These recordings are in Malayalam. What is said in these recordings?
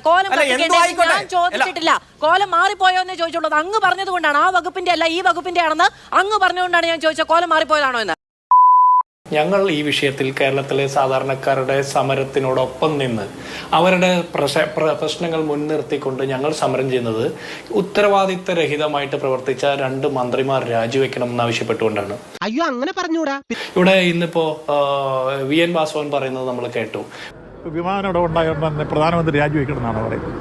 കോലം ഞാൻ ചോദിച്ചിട്ടില്ല. കോലം മാറിപ്പോയോ എന്ന് ചോദിച്ചുള്ളത് അങ്ങ് പറഞ്ഞതുകൊണ്ടാണ് ആ വകുപ്പിന്റെ അല്ല ഈ വകുപ്പിന്റെ ആണെന്ന് അങ്ങ് പറഞ്ഞുകൊണ്ടാണ് ഞാൻ ചോദിച്ചത്. കോലം മാറിപ്പോയതാണോ എന്ന്. ഞങ്ങൾ ഈ വിഷയത്തിൽ കേരളത്തിലെ സാധാരണക്കാരുടെ സമരത്തിനോടൊപ്പം നിന്ന് അവരുടെ പ്രശ- പ്ര- പ്രശ്നങ്ങൾ മുൻനിർത്തിക്കൊണ്ട് ഞങ്ങൾ സമരം ചെയ്യുന്നത് ഉത്തരവാദിത്തരഹിതമായിട്ട് പ്രവർത്തിച്ച രണ്ട് മന്ത്രിമാർ രാജിവെക്കണം എന്നാവശ്യപ്പെട്ടുകൊണ്ടാണ് അയ്യോ അങ്ങനെ പറഞ്ഞൂടാ. ഇവിടെ ഇന്നിപ്പോ വി എൻ വാസവൻ പറയുന്നത് നമ്മൾ കേട്ടു. വിമാനം ഇവിടെ ഉണ്ടായതുകൊണ്ടെന്ന് പ്രധാനമന്ത്രി രാജിവെക്കണമെന്നാണ് പറയുന്നത്.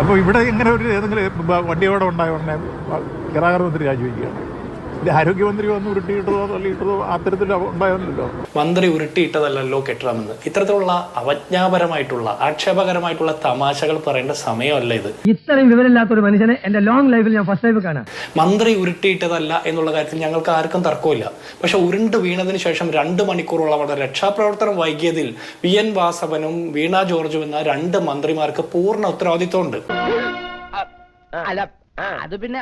അപ്പോൾ ഇവിടെ ഇങ്ങനെ ഒരു ഏതെങ്കിലും വണ്ടിയോടെ ഉണ്ടായ ഉടനെ ഗതാഗത മന്ത്രി രാജിവെക്കുകയാണ്. ആരോഗ്യമന്ത്രി വന്ന് ഉരുട്ടിയിട്ടതോ തള്ളിയിട്ടതോ അത്തരത്തിൽ ഉണ്ടായിരുന്നല്ലോ മന്ത്രി ഉരുട്ടിയിട്ടതല്ലല്ലോ കെട്ടിടമെന്ന്. ഇത്തരത്തിലുള്ള അവജ്ഞാപരമായിട്ടുള്ള ആക്ഷേപകരമായിട്ടുള്ള തമാശകൾ പറയേണ്ട സമയമല്ല ഇത്. ഇത്രയും വിവരമില്ലാത്ത ഒരു മനുഷ്യനെ എന്റെ ലോങ് ലൈഫിൽ ഞാൻ ഫസ്റ്റ് ടൈം കാണാം. മന്ത്രി ഉരുട്ടിയിട്ടതല്ല എന്നുള്ള കാര്യത്തിൽ ഞങ്ങൾക്ക് ആർക്കും തർക്കമില്ല. പക്ഷെ ഉരുണ്ട് വീണതിന് ശേഷം രണ്ട് മണിക്കൂറോളം അവിടെ രക്ഷാപ്രവർത്തനം വൈകിയതിൽ വി എൻ വാസവനും വീണ ജോർജും എന്ന രണ്ട് മന്ത്രിമാർക്ക് പൂർണ ഉത്തരവാദിത്വമുണ്ട്. അല്ല അത് പിന്നെ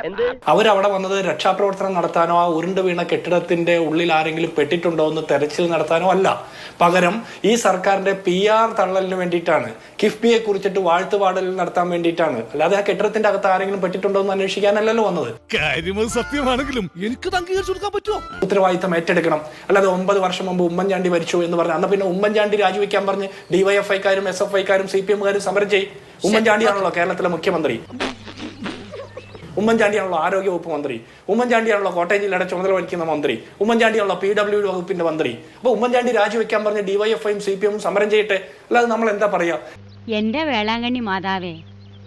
അവരവിടെ വന്നത് രക്ഷാപ്രവർത്തനം നടത്താനോ ആ ഉരുണ്ട് വീണ കെട്ടിടത്തിന്റെ ഉള്ളിൽ ആരെങ്കിലും പെട്ടിട്ടുണ്ടോ എന്ന് തെരച്ചിൽ നടത്താനോ അല്ല. പകരം ഈ സർക്കാരിന്റെ പി ആർ തള്ളലിന് വേണ്ടിയിട്ടാണ് കിഫ്ബിയെ കുറിച്ചിട്ട് വാഴ്ത്തുപാടൽ നടത്താൻ വേണ്ടിയിട്ടാണ്. അല്ലാതെ ആ കെട്ടിടത്തിന്റെ അകത്ത് ആരെങ്കിലും പെട്ടിട്ടുണ്ടോ എന്ന് അന്വേഷിക്കാനല്ലല്ലോ വന്നത്. സത്യമാണെങ്കിലും എനിക്ക് പറ്റുമോ? ഉത്തരവാദിത്തം ഏറ്റെടുക്കണം. അല്ലാതെ ഒമ്പത് വർഷം മുമ്പ് ഉമ്മൻചാണ്ടി മരിച്ചു എന്ന് പറഞ്ഞു അന്ന് പിന്നെ ഉമ്മൻചാണ്ടി രാജിവെക്കാൻ പറഞ്ഞ് ഡിവൈഎഫ്ഐക്കാരും എസ് എഫ് ഐക്കാരും സി പി എമ്മുകാരും സമരം ചെയ്യും ഉമ്മൻചാണ്ടിയാണല്ലോ കേരളത്തിലെ മുഖ്യമന്ത്രി. ഉമ്മൻചാണ്ടിയാണല്ലോ ആരോഗ്യവകുപ്പ് മന്ത്രി. ഉമ്മൻചാണ്ടിയാണല്ലോ കോട്ടയം ജില്ലയുടെ ചുമതല വഹിക്കുന്ന മന്ത്രി. ഉമ്മൻചാണ്ടിയാണല്ലോ പി ഡബ്ല്യു വകുപ്പിന്റെ മന്ത്രി. അപ്പൊ ഉമ്മൻചാണ്ടി രാജിവെക്കാൻ പറഞ്ഞ ഡിവൈഎഫ്ഐയും സി പി എമ്മും സമരം ചെയ്യട്ടെ? അല്ലാതെ നമ്മൾ എന്താ പറയാ? എന്റെ വേളാങ്കണ്ണി മാതാവേ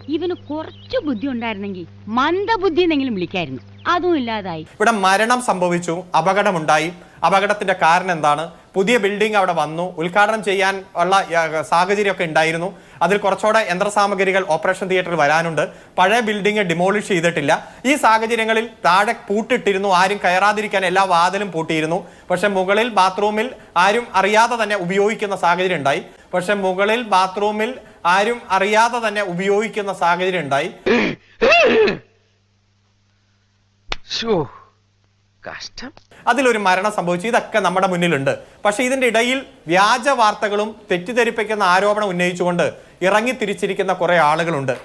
ഇവന് കുറച്ച് ബുദ്ധി ഉണ്ടായിരുന്നെങ്കിൽ മന്ദബുദ്ധി എന്നെങ്കിലും വിളിക്കായിരുന്നു. അതും ഇല്ലാതായി. ഇവിടെ മരണം സംഭവിച്ചു അപകടമുണ്ടായി. അപകടത്തിന്റെ കാരണം എന്താണ്? പുതിയ ബിൽഡിംഗ് അവിടെ വന്നു. ഉദ്ഘാടനം ചെയ്യാൻ ഉള്ള സാഹചര്യമൊക്കെ ഉണ്ടായിരുന്നു. അതിൽ കുറച്ചുകൂടെ യന്ത്രസാമഗ്രികൾ ഓപ്പറേഷൻ തിയേറ്ററിൽ വരാനുണ്ട്. പഴയ ബിൽഡിംഗ് ഡിമോളിഷ് ചെയ്തിട്ടില്ല. ഈ സാഹചര്യങ്ങളിൽ താഴെ പൂട്ടിട്ടിരുന്നു. ആരും കയറാതിരിക്കാൻ എല്ലാ വാതിലും പൂട്ടിയിരുന്നു. പക്ഷെ മുകളിൽ ബാത്റൂമിൽ ആരും അറിയാതെ തന്നെ ഉപയോഗിക്കുന്ന സാഹചര്യം ഉണ്ടായി. പക്ഷെ മുകളിൽ ബാത്റൂമിൽ ആരും അറിയാതെ തന്നെ ഉപയോഗിക്കുന്ന സാഹചര്യം ഉണ്ടായി. കഷ്ടം. അതിലൊരു മരണം സംഭവിച്ചു. ഇതൊക്കെ നമ്മുടെ മുന്നിലുണ്ട്. പക്ഷേ ഇതിന്റെ ഇടയിൽ വ്യാജ വാർത്തകളും തെറ്റിദ്ധരിപ്പിക്കുന്ന ആരോപണം ഉന്നയിച്ചുകൊണ്ട് ഇറങ്ങി തിരിച്ചിരിക്കുന്ന കുറെ ആളുകളുണ്ട്.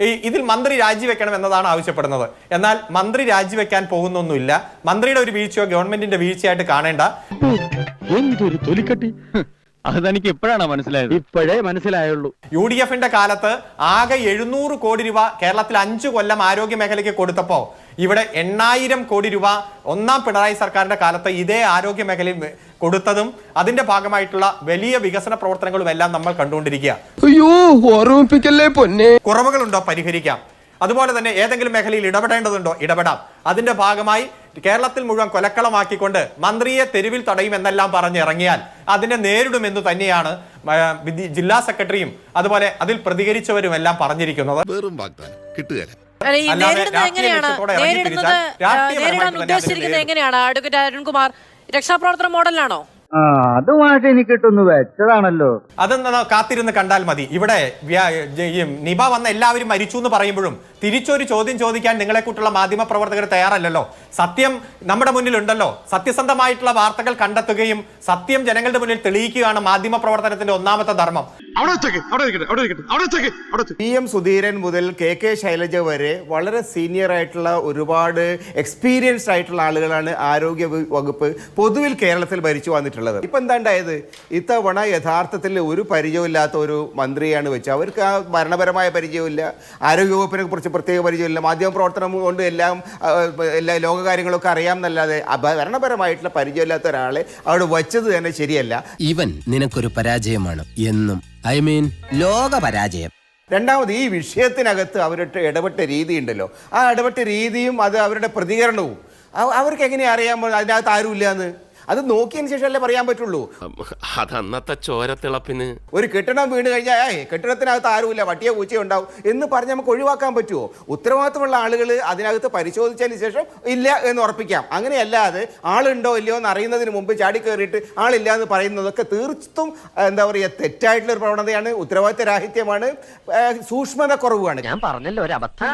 ഈ ഇതിൽ മന്ത്രി രാജിവെക്കണം എന്നതാണ് ആവശ്യപ്പെടുന്നത്. എന്നാൽ മന്ത്രി രാജിവെക്കാൻ പോകുന്നൊന്നുമില്ല. മന്ത്രിയുടെ ഒരു വീഴ്ചയോ ഗവൺമെന്റിന്റെ വീഴ്ചയായിട്ട് കാണേണ്ട. എന്തൊരു തൊലിക്കട്ടി. അത് തനിക്ക് എപ്പോഴാണ് മനസ്സിലായത്? ഇപ്പോഴേ മനസ്സിലായുള്ളൂ. യു ഡി എഫിന്റെ കാലത്ത് ആകെ എഴുന്നൂറ് കോടി രൂപ കേരളത്തിൽ അഞ്ചു കൊല്ലം ആരോഗ്യ മേഖലയ്ക്ക് കൊടുത്തപ്പോ ഇവിടെ എണ്ണായിരം കോടി രൂപ ഒന്നാം പിണറായി സർക്കാരിന്റെ കാലത്ത് ഇതേ ആരോഗ്യ മേഖലയിൽ കൊടുത്തതും അതിന്റെ ഭാഗമായിട്ടുള്ള വലിയ വികസന പ്രവർത്തനങ്ങളും എല്ലാം നമ്മൾ കണ്ടുകൊണ്ടിരിക്കുക. അയ്യോ ഓർമ്മിപ്പിക്കല്ലേ പൊന്നെ? കുറവുകളുണ്ടോ പരിഹരിക്കാം. അതുപോലെ തന്നെ ഏതെങ്കിലും മേഖലയിൽ ഇടപെടേണ്ടതുണ്ടോ? ഇടപെടാം. അതിന്റെ ഭാഗമായി കേരളത്തിൽ മുഴുവൻ കൊലക്കളമാക്കിക്കൊണ്ട് മന്ത്രിയെ തെരുവിൽ തടയുമെന്നെല്ലാം പറഞ്ഞിറങ്ങിയാൽ അതിനെ നേരിടുമെന്ന് തന്നെയാണ് ജില്ലാ സെക്രട്ടറിയും അതുപോലെ അതിൽ പ്രതികരിച്ചവരും എല്ലാം പറഞ്ഞിരിക്കുന്നത്. വെറും വാഗ്ദാനം. കിട്ടുകയില്ല രാഷ്ട്രീയ എങ്ങനെയാണ്? അഡ്വക്കേറ്റ് അരുൺകുമാർ രക്ഷാപ്രവർത്തന മോഡലിലാണോ? ആ എനിക്ക് കിട്ടുന്നു. വെച്ചതാണല്ലോ. അതെന്താ കാത്തിരുന്ന് കണ്ടാൽ മതി. ഇവിടെ നിബ വന്ന എല്ലാവരും മരിച്ചു എന്ന് പറയുമ്പോഴും തിരിച്ചൊരു ചോദ്യം ചോദിക്കാൻ നിങ്ങളെ കൂട്ടുള്ള മാധ്യമ പ്രവർത്തകർ തയ്യാറല്ലല്ലോ. സത്യം നമ്മുടെ മുന്നിലുണ്ടല്ലോ. സത്യസന്ധമായിട്ടുള്ള വാർത്തകൾ കണ്ടെത്തുകയും സത്യം ജനങ്ങളുടെ മുന്നിൽ തെളിയിക്കുകയാണ് മാധ്യമ പ്രവർത്തനത്തിന്റെ ഒന്നാമത്തെ ധർമ്മം. പി എം സുധീരൻ മുതൽ കെ കെ ശൈലജ വരെ വളരെ സീനിയർ ആയിട്ടുള്ള ഒരുപാട് എക്സ്പീരിയൻസ്ഡ് ആയിട്ടുള്ള ആളുകളാണ് ആരോഗ്യ വകുപ്പ് പൊതുവിൽ കേരളത്തിൽ ഭരിച്ചു വന്നിട്ടുള്ളത്. ഇപ്പൊ എന്താ ഉണ്ടായത് ഇത്തവണ യഥാർത്ഥത്തിൽ ഒരു പരിചയമില്ലാത്ത ഒരു മന്ത്രിയാണ് വെച്ചത്. അവർക്ക് ആ ഭരണപരമായ പരിചയമില്ല ആരോഗ്യ വകുപ്പിനെ കുറിച്ച് പ്രത്യേക പരിചയമില്ല മാധ്യമ പ്രവർത്തനം കൊണ്ട് എല്ലാം എല്ലാ ലോകകാര്യങ്ങളൊക്കെ അറിയാം എന്നല്ലാതെ ആ ഭരണപരമായിട്ടുള്ള പരിചയമില്ലാത്ത ഒരാളെ അവിടെ വച്ചത് തന്നെ ശരിയല്ല. ഇവൻ നിനക്കൊരു പരാജയമാണ് എന്നും ഐ മീൻ ലോക പരാജയം. രണ്ടാമത് ഈ വിഷയത്തിനകത്ത് അവരുടെ ഇടപെട്ട രീതി ഉണ്ടല്ലോ ആ ഇടപെട്ട രീതിയും അത് അവരുടെ പ്രതികരണവും. അവർക്ക് എങ്ങനെയാ അറിയാൻ അതിനകത്ത് ആരുമില്ല എന്ന് അത് നോക്കിയതിന് ശേഷമല്ലേ പറയാൻ പറ്റുള്ളൂ? അതന്നത്തെ ചോരത്തിളപ്പിന് ഒരു കെട്ടിടം വീണ് കഴിഞ്ഞാൽ ഏയ് കെട്ടിടത്തിനകത്ത് ആരുമില്ല വട്ടിയ പൂച്ചയോ ഉണ്ടാവും എന്ന് പറഞ്ഞ് നമുക്ക് ഒഴിവാക്കാൻ പറ്റുമോ ഉത്തരവാദിത്തമുള്ള ആളുകൾ അതിനകത്ത് പരിശോധിച്ചതിന് ശേഷം ഇല്ല എന്ന് ഉറപ്പിക്കാം. അങ്ങനെയല്ലാതെ ആളുണ്ടോ ഇല്ലയോ എന്ന് അറിയുന്നതിന് മുമ്പ് ചാടി കയറിയിട്ട് ആളില്ല എന്ന് പറയുന്നതൊക്കെ തീർത്തും എന്താ പറയുക തെറ്റായിട്ടുള്ള ഒരു പ്രവണതയാണ് ഉത്തരവാദിത്ത രാഹിത്യമാണ് സൂക്ഷ്മത കുറവാണ് ഞാൻ പറഞ്ഞല്ലോ ഒരു അബദ്ധം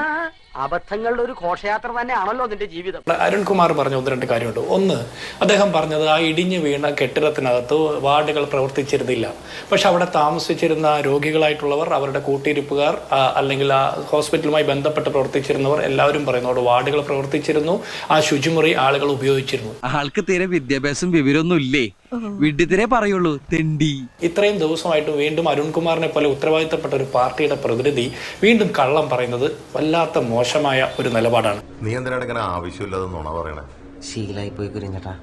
അബദ്ധങ്ങളുടെ ഒരു ഘോഷയാത്ര തന്നെയാണല്ലോ നിന്റെ ജീവിതം. അരുൺകുമാർ പറഞ്ഞ ഒന്ന് രണ്ട് കാര്യമുണ്ട്. ഒന്ന് അദ്ദേഹം പറഞ്ഞത് ആ ഇടിഞ്ഞു വീണ കെട്ടിടത്തിനകത്ത് വാർഡുകൾ പ്രവർത്തിച്ചിരുന്നില്ല. പക്ഷെ അവിടെ താമസിച്ചിരുന്ന രോഗികളായിട്ടുള്ളവർ അവരുടെ കൂട്ടിരിപ്പുകാർ അല്ലെങ്കിൽ ആ ഹോസ്പിറ്റലുമായി ബന്ധപ്പെട്ട് പ്രവർത്തിച്ചിരുന്നവർ എല്ലാവരും പറയുന്നു അവിടെ വാർഡുകൾ പ്രവർത്തിച്ചിരുന്നു ആ ശുചിമുറി ആളുകൾ ഉപയോഗിച്ചിരുന്നു. ആൾക്ക് തീരെ വിദ്യാഭ്യാസം വിവരമൊന്നും ഇല്ലേ വിഡ്ഢിത്തിരെ പറയുള്ളൂ തെണ്ടി. ഇത്രയും ദിവസമായിട്ട് വീണ്ടും അരുൺകുമാറിനെ പോലെ ഉത്തരവാദിത്തപ്പെട്ട ഒരു പാർട്ടിയുടെ പ്രതിനിധി വീണ്ടും കള്ളം പറയുന്നത് വല്ലാത്ത മോശമായ ഒരു നിലപാടാണ്. നീ എന്തിനാണ് ഇങ്ങനെ ആവശ്യമില്ലാതെ നുണ പറയണേ? ശീലായി പോയി കുരിഞ്ഞട്ടാ.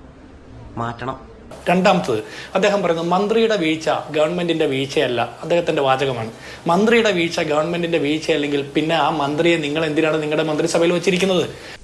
മാറ്റണം. രണ്ടാമത്തത് അദ്ദേഹം പറയുന്നു മന്ത്രിയുടെ വീഴ്ച ഗവൺമെന്റിന്റെ വീഴ്ചയല്ല അദ്ദേഹത്തിന്റെ വാചകമാണ്. മന്ത്രിയുടെ വീഴ്ച ഗവൺമെന്റിന്റെ വീഴ്ച അല്ലെങ്കിൽ പിന്നെ ആ മന്ത്രിയെ നിങ്ങൾ എന്തിനാണ് നിങ്ങളുടെ മന്ത്രിസഭയിൽ വെച്ചിരിക്കുന്നത്?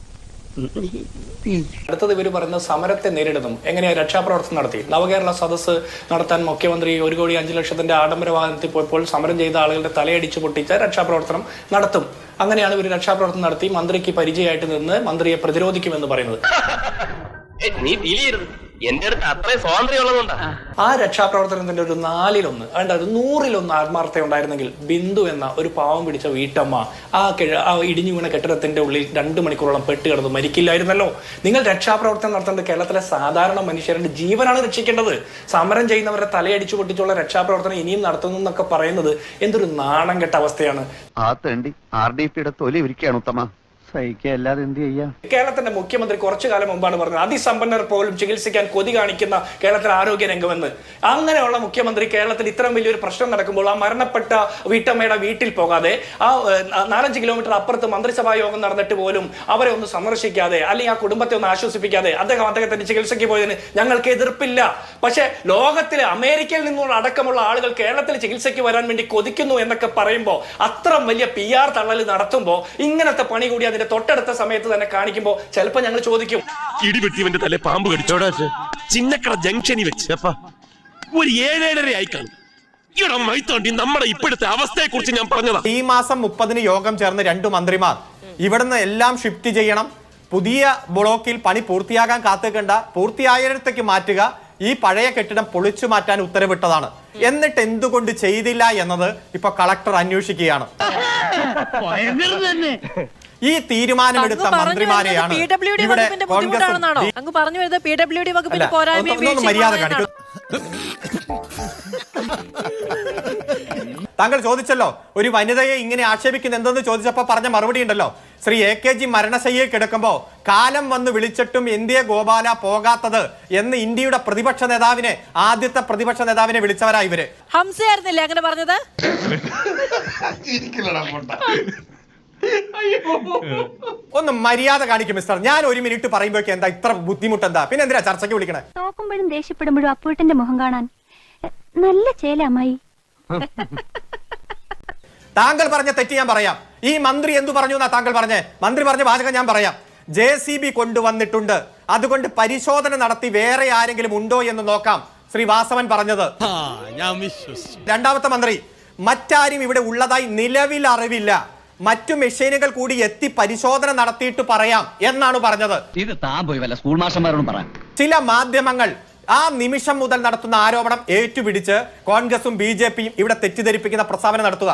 അടുത്തത് ഇവർ പറയുന്ന സമരത്തെ നേരിടുന്നു. എങ്ങനെയാ രക്ഷാപ്രവർത്തനം നടത്തി? നവകേരള സദസ്സ് നടത്താൻ മുഖ്യമന്ത്രി ഒരു കോടി അഞ്ചു ലക്ഷത്തിന്റെ ആഡംബര വാഹനത്തിൽ പോയപ്പോൾ സമരം ചെയ്ത ആളുകളുടെ തലയടിച്ചു പൊട്ടിച്ച രക്ഷാപ്രവർത്തനം നടത്തും. അങ്ങനെയാണ് ഇവർ രക്ഷാപ്രവർത്തനം നടത്തി മന്ത്രിക്ക് പരിചയമായിട്ട് നിന്ന് മന്ത്രിയെ പ്രതിരോധിക്കുമെന്ന് പറയുന്നത്. എന്റെ അടുത്ത് അത്രയും സ്വാതന്ത്ര്യം ഉള്ളതുകൊണ്ടാ. ആ. രക്ഷാപ്രവർത്തനത്തിന്റെ ഒരു നാലിലൊന്ന്. വേണ്ട ഒരു നൂറിലൊന്ന് ആത്മാർത്ഥത ഉണ്ടായിരുന്നെങ്കിൽ ബിന്ദു എന്ന ഒരു പാവം പിടിച്ച വീട്ടമ്മ ആ കിഴ ആ ഇടിഞ്ഞു വീണ കെട്ടിടത്തിന്റെ ഉള്ളിൽ രണ്ട് മണിക്കൂറോളം പെട്ട് കിടന്ന് മരിക്കില്ലായിരുന്നല്ലോ. നിങ്ങൾ രക്ഷാപ്രവർത്തനം നടത്തേണ്ടത് കേരളത്തിലെ സാധാരണ മനുഷ്യരുടെ ജീവനാണ് രക്ഷിക്കേണ്ടത്. സമരം ചെയ്യുന്നവരെ തലയടിച്ചു പൊട്ടിച്ചുള്ള രക്ഷാപ്രവർത്തനം ഇനിയും നടത്തുന്നു എന്നൊക്കെ പറയുന്നത് എന്തൊരു നാണം കെട്ട അവസ്ഥയാണ്. ആ തേണ്ടി ആർ ഡി പിയുടെ തൊലി ഇരിക്കുകയാണ് ഉത്തമ. സഹിക്കുക അല്ലാതെ എന്ത് ചെയ്യാ? കേരളത്തിന്റെ മുഖ്യമന്ത്രി കുറച്ചു കാലം മുമ്പാണ് പറഞ്ഞത് അതിസമ്പന്നർ പോലും ചികിത്സിക്കാൻ കൊതി കാണിക്കുന്ന കേരളത്തിലെ ആരോഗ്യ രംഗമെന്ന്. അങ്ങനെയുള്ള മുഖ്യമന്ത്രി കേരളത്തിൽ ഇത്രയും വലിയൊരു പ്രശ്നം നടക്കുമ്പോൾ ആ മരണപ്പെട്ട വീട്ടമ്മയുടെ വീട്ടിൽ പോകാതെ ആ നാലഞ്ച് കിലോമീറ്റർ അപ്പുറത്ത് മന്ത്രിസഭാ യോഗം നടന്നിട്ട് പോലും അവരെ ഒന്ന് സന്ദർശിക്കാതെ അല്ലെങ്കിൽ ആ കുടുംബത്തെ ഒന്ന് ആശ്വസിപ്പിക്കാതെ അദ്ദേഹം അദ്ദേഹത്തിന്റെ ചികിത്സയ്ക്ക് പോയതിന് ഞങ്ങൾക്ക് എതിർപ്പില്ല. പക്ഷേ ലോകത്തിലെ അമേരിക്കയിൽ നിന്നുള്ള അടക്കമുള്ള ആളുകൾ കേരളത്തിൽ ചികിത്സയ്ക്ക് വരാൻ വേണ്ടി കൊതിക്കുന്നു എന്നൊക്കെ പറയുമ്പോൾ അത്ര വലിയ പി ആർ തള്ളൽ നടത്തുമ്പോൾ ഇങ്ങനത്തെ പണി കൂടി തൊട്ടടുത്ത സമയത്ത് തന്നെ കാണിക്കുമ്പോൾ ചിലപ്പോൾ ഞങ്ങൾ ചോദിക്കും. ഇടിവെട്ടിവന്റെ തലേ പാമ്പ് കടിച്ചോടാ ചിന്നക്കട ജംഗ്ഷനിൽ വെച്ച്. ഒരു ഏഴേഴര ആയി കാണും. നമ്മുടെ ഇപ്പോഴത്തെ അവസ്ഥയെ കുറിച്ച് ഞാൻ പറഞ്ഞതാ. ഈ മാസം മുപ്പതിന് യോഗം ചേർന്ന് രണ്ടു മന്ത്രിമാർ. ഇവിടുന്ന് എല്ലാം ഷിഫ്റ്റ് ചെയ്യണം. പുതിയ ബ്ലോക്കിൽ പണി പൂർത്തിയാകാൻ കാത്തുകണ്ട. പൂർത്തിയായിടത്തേക്ക് മാറ്റുക. ഈ പഴയ കെട്ടിടം പൊളിച്ചു മാറ്റാൻ ഉത്തരവിട്ടതാണ്. എന്നിട്ട് എന്തുകൊണ്ട് ചെയ്തില്ല എന്നത് ഇപ്പൊ കളക്ടർ അന്വേഷിക്കുകയാണ്. ഈ തീരുമാനമെടുത്ത മന്ത്രിമാരെയാണ് പി ഡബ്ല്യു ഡി ഇവിടെ വകുപ്പിന്റെ ബുദ്ധിമുട്ടാണെന്നാണോ? അങ്ങ് പറഞ്ഞു വരുന്നത് പി ഡബ്ല്യു ഡി വകുപ്പിന്റെ പോരായ്മ ഒന്ന് ഒന്ന് മര്യാദ കാണിക്കൂ. താങ്കൾ ചോദിച്ചല്ലോ ഒരു വനിതയെ ഇങ്ങനെ ആക്ഷേപിക്കുന്ന എന്തെന്ന് ചോദിച്ചപ്പോ പറഞ്ഞ മറുപടി ഉണ്ടല്ലോ. ശ്രീ എ കെ ജി മരണശയ്യെ കിടക്കുമ്പോ കാലം വന്ന് വിളിച്ചിട്ടും ഇന്ത്യ ഗോപാല പോകാത്തത് എന്ന് ഇന്ത്യയുടെ പ്രതിപക്ഷ നേതാവിനെ ആദ്യത്തെ പ്രതിപക്ഷ നേതാവിനെ വിളിച്ചവരാ ഇവർ. ഹംസയായിരുന്നില്ലേ അങ്ങനെ പറഞ്ഞത്? ഒന്ന് മര്യാദ കാണിക്കും മിസ്റ്റർ. ഞാൻ ഒരു മിനിറ്റ് പറയുമ്പോഴേക്ക് എന്താ ഇത്ര ബുദ്ധിമുട്ട് എന്താ പിന്നെ എന്തിനാ ചർച്ചയ്ക്ക് വിളിക്കണേ? നോക്കുമ്പോഴും ദേഷ്യപ്പെടുമ്പോഴും അപ്പൂട്ടന്റെ മുഖം കാണാൻ നല്ല ചേല അമ്മായി താങ്കൾ പറഞ്ഞ തെറ്റ് ഞാൻ പറയാം. ഈ മന്ത്രി എന്തു പറഞ്ഞു എന്നാ താങ്കൾ പറഞ്ഞേ? മന്ത്രി പറഞ്ഞ വാചകം ഞാൻ പറയാം. ജെ സി ബി കൊണ്ടുവന്നിട്ടുണ്ട്. അതുകൊണ്ട് പരിശോധന നടത്തി വേറെ ആരെങ്കിലും ഉണ്ടോ എന്ന് നോക്കാം. ശ്രീ വാസവൻ പറഞ്ഞത്. രണ്ടാമത്തെ മന്ത്രി മറ്റാരും ഇവിടെ ഉള്ളതായി നിലവിൽ അറിവില്ല. മറ്റു മെഷീനുകൾ കൂടി എത്തി പരിശോധന നടത്തിയിട്ട് പറയാം എന്നാണ് പറഞ്ഞത്. ഇത് താൻ പോയി വല്ല സ്കൂൾ മാഷന്മാരോടും പറയാം. ചില മാധ്യമങ്ങൾ ആ നിമിഷം മുതൽ നടത്തുന്ന ആരോപണം ഏറ്റുപിടിച്ച് കോൺഗ്രസും ബി ജെ പിയും ഇവിടെ തെറ്റിദ്ധരിപ്പിക്കുന്ന പ്രസ്താവന നടത്തുക.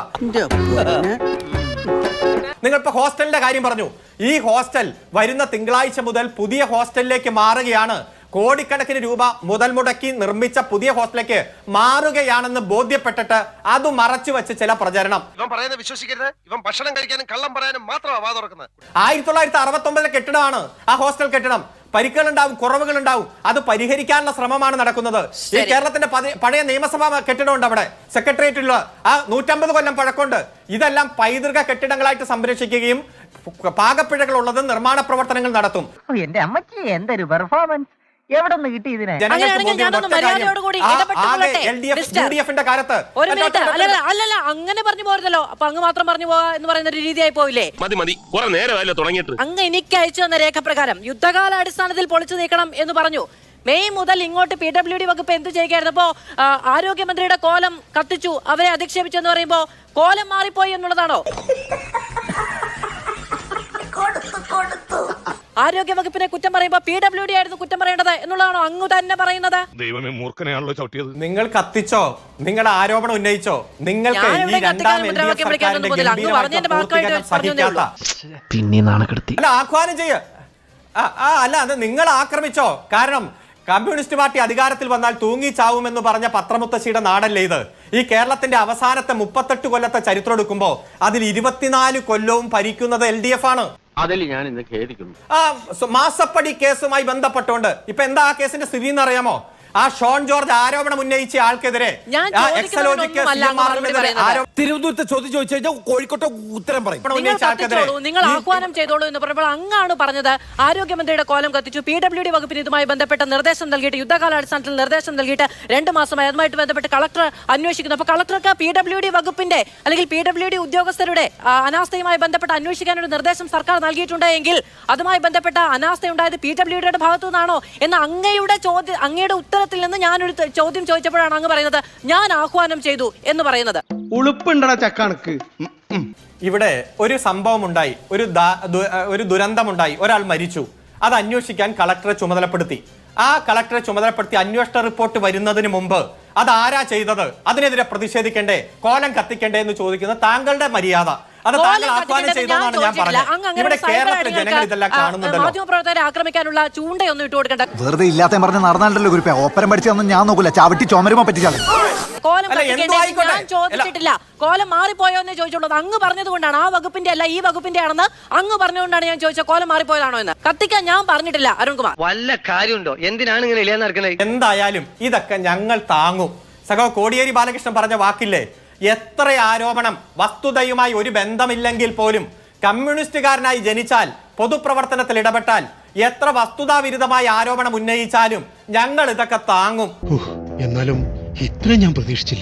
നിങ്ങൾ ഇപ്പൊ ഹോസ്റ്റലിന്റെ കാര്യം പറഞ്ഞു. ഈ ഹോസ്റ്റൽ വരുന്ന തിങ്കളാഴ്ച മുതൽ പുതിയ ഹോസ്റ്റലിലേക്ക് മാറുകയാണ് കോടിക്കണക്കിന് രൂപ മുതൽ മുടക്കി നിർമ്മിച്ച പുതിയ ഹോസ്റ്റലേക്ക് മാറുകയാണെന്ന് ബോധ്യപ്പെട്ടിട്ട് അത് മറച്ചു വെച്ച് ചില പ്രചരണം. ഇവൻ പറയുന്നത് വിശ്വസിക്കരുത്. ഇവൻ ഭക്ഷണം കഴിക്കാനും കള്ളം പറയാനും മാത്രമാണ് വാ തുറക്കുന്നത്. ആയിരത്തി തൊള്ളായിരത്തി അറുപത്തി ഒമ്പതിലെ കെട്ടിടമാണ് ആ ഹോസ്റ്റൽ കെട്ടിടം. പരിക്കുകൾ ഉണ്ടാവും കുറവുകൾ ഉണ്ടാവും അത് പരിഹരിക്കാനുള്ള ശ്രമമാണ് നടക്കുന്നത്. ഈ കേരളത്തിന്റെ പഴയ നിയമസഭാ കെട്ടിടമുണ്ട് അവിടെ. സെക്രട്ടേറിയറ്റിലുള്ള ആ നൂറ്റമ്പത് കൊല്ലം പഴക്കമുണ്ട്. ഇതെല്ലാം പൈതൃക കെട്ടിടങ്ങളായിട്ട് സംരക്ഷിക്കുകയും പാകപ്പിഴകൾ ഉള്ളത് നിർമ്മാണ പ്രവർത്തനങ്ങൾ നടത്തും. എന്റെ അമ്മച്ചി എന്തൊരു പെർഫോമൻസ് എവിടെ നിന്ന് കിട്ടി ഇതിനെ? അങ്ങനെയാണെങ്കിൽ ഞാനൊന്ന് ഇടപെട്ടുകൊള്ളട്ടെ, കാലത്ത്. ഒരു മിനിറ്റ്. അല്ലല്ല അല്ലല്ല അങ്ങനെ പറഞ്ഞു പോരുതല്ലോ. അപ്പൊ അങ്ങ് മാത്രം പറഞ്ഞു പോവാ എന്ന് പറയുന്ന ഒരു രീതിയായി പോയില്ലേ മതി മതി. കുറെ നേരമല്ലോ തുടങ്ങിയിട്ട്. അങ്ങ് എനിക്ക് അയച്ചു തന്ന രേഖപ്രകാരം യുദ്ധകാല അടിസ്ഥാനത്തിൽ പൊളിച്ചു നീക്കണം എന്ന് പറഞ്ഞു. മെയ് മുതൽ ഇങ്ങോട്ട് പി ഡബ്ല്യു ഡി വകുപ്പ് എന്ത് ചെയ്യുകയായിരുന്നു? അപ്പോ ആ, ആരോഗ്യമന്ത്രിയുടെ കോലം കത്തിച്ചു. അവരെ അധിക്ഷേപിച്ചു എന്ന് പറയുമ്പോ കോലം മാറിപ്പോയി എന്നുള്ളതാണോ? ആരോഗ്യ വകുപ്പിനെ കുറ്റം പറയുമ്പോൾ പി ഡബ്ല്യു ഡി ആയിരുന്നു കുറ്റം പറയേണ്ടത് എന്നുള്ളതാണോ അങ്ങ് തന്നെ പറയുന്നത്? ദൈവമേ മൂർഖനെയാണല്ലോ ചവിട്ടിയത്. നിങ്ങൾ കത്തിച്ചോ? നിങ്ങളുടെ ആരോപണം ഉന്നയിച്ചോ? നിങ്ങൾക്ക് ഞാൻ ഈ ഇവിടെ രണ്ടാം കത്തിക്കാനും എൽ മുദ്രാവാക്യം വിളിക്കാനൊന്നും പോകുന്നില്ല. അങ്ങ് പറഞ്ഞതിന്റെ പറഞ്ഞതേ പിന്നെ നാണക്കെടുത്തി അല്ല ആഹ്വാനം ചെയ്യ. ആ ആ, അല്ല അത് നിങ്ങൾ ആക്രമിച്ചോ? കാരണം കമ്മ്യൂണിസ്റ്റ് പാർട്ടി അധികാരത്തിൽ വന്നാൽ തൂങ്ങി ചാവുമെന്ന് പറഞ്ഞ പത്രമുത്തശ്ശിയുടെ നാടല്ലേ ഇത്? ഈ കേരളത്തിന്റെ അവസാനത്തെ മുപ്പത്തെട്ട് കൊല്ലത്തെ ചരിത്രം എടുക്കുമ്പോൾ അതിൽ ഇരുപത്തിനാല് കൊല്ലവും ഭരിക്കുന്നത് എൽ ഡി എഫ് ആണ്. അതിൽ ഞാൻ ഇന്ന് ഖേദിക്കുന്നു. ആ മാസപ്പടി കേസുമായി ബന്ധപ്പെട്ടുകൊണ്ട് ഇപ്പൊ എന്താ ആ കേസിന്റെ സ്ഥിതി എന്ന് അറിയാമോ? ആ ഷോൺ ജോർജ് ആരോപണം ഉന്നയിച്ച ആൾക്കെതിരെ തിരുവനന്തപുരത്ത് ചോദ്യം ചോദിച്ചു കഴിഞ്ഞാൽ കോഴിക്കോട്ടെ ഉത്തരം പറയും. നിങ്ങൾ ആഹ്വാനം ചെയ്തോളൂ എന്ന് പറയുമ്പോൾ അങ്ങാണ് പറഞ്ഞത്. ആരോഗ്യമന്ത്രിയുടെ കോലം കത്തിച്ചു. പി ഡബ്ല്യു ഡി വകുപ്പിന് ഇതുമായി ബന്ധപ്പെട്ട നിർദ്ദേശം നൽകിയിട്ട് യുദ്ധകാലാടിസ്ഥാനത്തിൽ നിർദ്ദേശം നൽകിയിട്ട് രണ്ട് മാസമായി അതുമായിട്ട് ബന്ധപ്പെട്ട് കളക്ടർ അന്വേഷിക്കുന്നു. അപ്പൊ കളക്ടർക്ക് പി ഡബ്ല്യു ഡി വകുപ്പിന്റെ അല്ലെങ്കിൽ പി ഡബ്ല്യു ഡി ഉദ്യോഗസ്ഥരുടെ അനാസ്ഥയുമായി ബന്ധപ്പെട്ട് അന്വേഷിക്കാൻ ഒരു നിർദ്ദേശം സർക്കാർ നൽകിയിട്ടുണ്ടെങ്കിൽ അതുമായി ബന്ധപ്പെട്ട അനാസ്ഥ ഉണ്ടായത് പി ഡബ്ല്യു ഡിയുടെ ഭാഗത്തു നിന്നാണോ എന്ന് അങ്ങയുടെ ചോദ്യം അങ്ങയുടെ ഉത്തരത്തിൽ നിന്ന് ഞാനൊരു ഒരു ചോദ്യം ചോദിച്ചപ്പോഴാണ് അങ്ങ് പറയുന്നത് ഞാൻ ആഹ്വാനം ചെയ്തു എന്ന് പറയുന്നത്. ഉളുപ്പുണ്ടടാ ചക്കണക്ക്. ഇവിടെ ഒരു സംഭവം ഉണ്ടായി ഒരു ഒരു ദുരന്തം ഒരു ദുരന്തമുണ്ടായി. ഒരാൾ മരിച്ചു. അത് അന്വേഷിക്കാൻ കളക്ടറെ ചുമതലപ്പെടുത്തി. ആ കളക്ടറെ ചുമതലപ്പെടുത്തി അന്വേഷണ റിപ്പോർട്ട് വരുന്നതിന് മുമ്പ് അത് ആരാ ചെയ്തത്? അതിനെതിരെ പ്രതിഷേധിക്കണ്ടേ? കോലം കത്തിക്കണ്ടേ എന്ന് ചോദിക്കുന്നത് താങ്കളുടെ മര്യാദ. അത് കോലം താങ്കൾ ആഹ്വാനം കത്തിക്കേണ്ടത് ചെയ്തതാണ് ഞാൻ ചോദിച്ചിട്ടില്ല. അങ്ങ് പറഞ്ഞത് അങ്ങനെ ഇവിടെ കേരളത്തിലെ ജനങ്ങൾ അടികൾക്ക്, ഇതെല്ലാം ആ, കാണുന്നുണ്ടല്ലോ. മാധ്യമപ്രവർത്തകരെ ആക്രമിക്കാനുള്ള ചൂണ്ടയൊന്നും ഇട്ട് കൊടുക്കണ്ട. വെറുതെ ഇല്ലാത്ത പറഞ്ഞ നടന്നാണ്ടല്ലോ കുരിപ്പ ഓപ്പരം പഠിച്ചതൊന്നും ഞാൻ നോക്കൂല. ചവിട്ടി ചുമരുമ പറ്റിച്ചാലും. കോലം. ഞാൻ ചോദിച്ചിട്ടില്ല. കോലം മാറിപ്പോയോ എന്ന് ചോദിച്ചുള്ളത് അങ്ങ് പറഞ്ഞതുകൊണ്ടാണ്. ആ വകുപ്പിന്റെ അല്ല ഈ വകുപ്പിന്റെ ആണെന്ന് അങ്ങ് പറഞ്ഞുകൊണ്ടാണ് ഞാൻ ചോദിച്ചത്. കോലം മാറിപ്പോയതാണോ എന്ന്. കത്തിക്കാൻ ഞാൻ പറഞ്ഞിട്ടില്ല അരുൺകുമാർ. വല്ല കാര്യമുണ്ടോ? എന്തിനാണ് ഇങ്ങനെ ഇല്ലാന്ന് എന്തായാലും ഇതൊക്കെ ഞങ്ങൾ താങ്ങും. സഖാവ് കോടിയേരി ബാലകൃഷ്ണൻ പറഞ്ഞ വാക്കില്ലേ? എത്ര ആരോപണം വസ്തുതയുമായി ഒരു ബന്ധമില്ലെങ്കിൽ പോലും കമ്മ്യൂണിസ്റ്റുകാരനായി ജനിച്ചാൽ പൊതുപ്രവർത്തനത്തിൽ ഇടപെട്ടാൽ എത്ര വസ്തുതാവിരുദ്ധമായ ആരോപണം ഉന്നയിച്ചാലും ഞങ്ങൾ ഇതൊക്കെ താങ്ങും. എന്നാലും ഇത്ര ഞാൻ പ്രതീക്ഷിച്ചില്ല.